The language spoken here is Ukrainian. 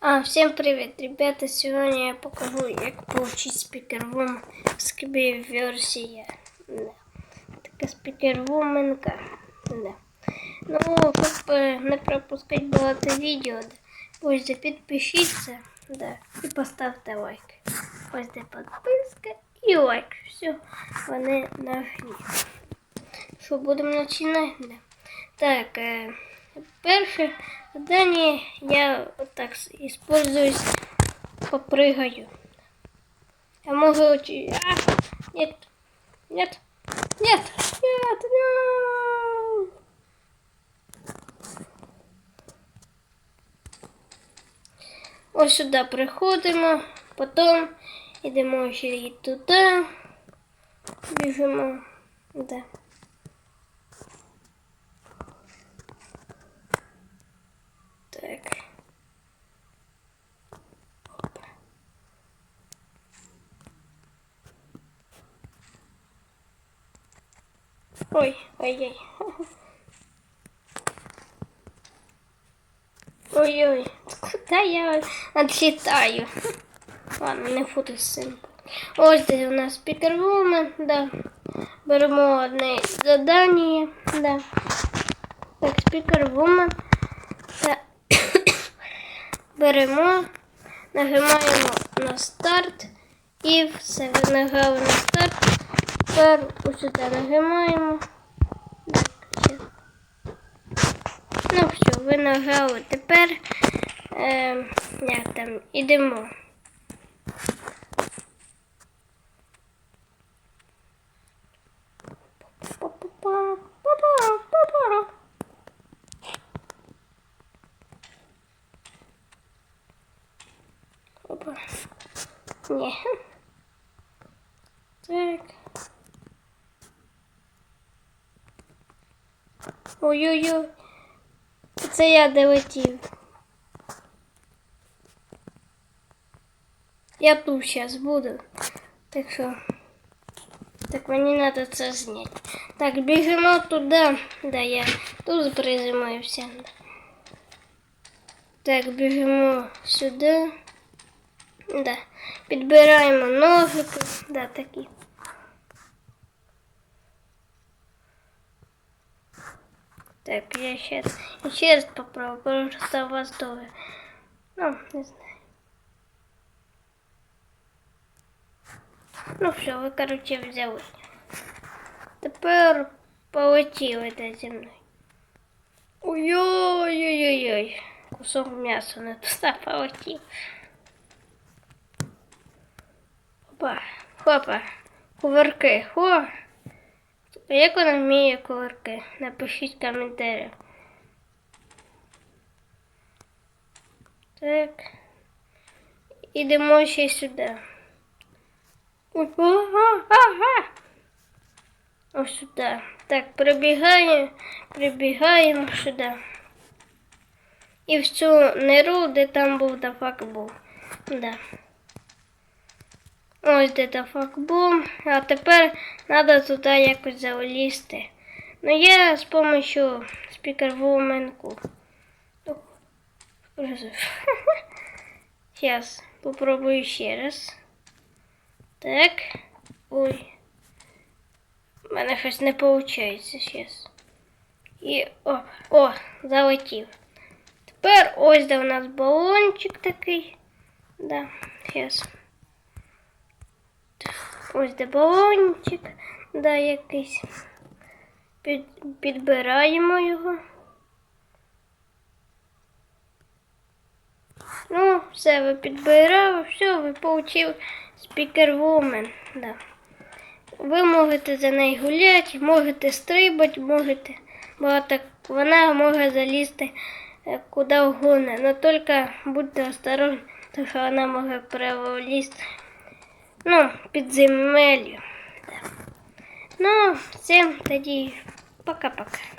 А, всем привет, ребята! Сегодня я покажу, как получить спикервум в скибе версия. Да. Така спикервуменка. Да. Ну, как бы не пропускать багато відео. Да. Ось де підпишіться, да, і поставте лайк. Ось де підписка і лайк. Все, вони нашли. Що, будемо починати? Да. Так, е, перше Задание я вот так используюсь, попрыгаю. Я могу... А, нет, нет, нет, нет, нет. Ось сюди приходимо, потім йдемо ще і туди, біжимо. Да. Так. Опа. Ой, ой-ой. Ой-ой, куда я отлетаю? Ладно, не буду з цим. Ось де у нас спікервумен, да. Беремо одне задання, да. Так, спікервумен. Та беремо, нажимаємо на старт і все, нажали на старт. Тепер нажимаємо. Так. Ну все, ви нажали. Тепер е, як там, ідемо. Опа. Ні. Так. Ой-ой-ой. Це я долетів. Я тут зараз буду. Так що. Так мені треба це зняти. Так, біжимо туди, де я тут приземлився. Так, біжимо сюди. Да. Підбираємо ножики. Да, такі. Так, я ще, я ще раз попробую, просто у вас довго. Ну, не знаю. Ну все, ви, короче, взяли. Тепер полетіли до зі мною. Ой-ой-ой-ой-ой. Кусок м'яса не туди полетів. Опа, хопа, кувырки, хо. А Як вона вміє кувырки? Напишіть в коментарях. Так. Ідемо ще сюди. Ага. Ось сюди. Так, прибігаємо, прибігаємо сюди. І в цю ниру, де там був дафак був. Да. Ось де дафак був. А тепер треба туди якось залізти. Ну я з помощью спікервуменку. Сейчас попробую ще раз. Так. Ой. У мене щось не виходить зараз. І о, о, залетів. Тепер ось де у нас балончик такий. Да, зараз. Ось де балончик, да, якийсь. Під, підбираємо його. Ну, все, ви підбирали, все, ви получив спікервумен. Да. Ви можете за нею гуляти, можете стрибати, можете багато. Вона може залізти е, куди угодно, але тільки будьте осторожні, тому що вона може пролізти ну, під землею. Ну, всім тоді пока-пока.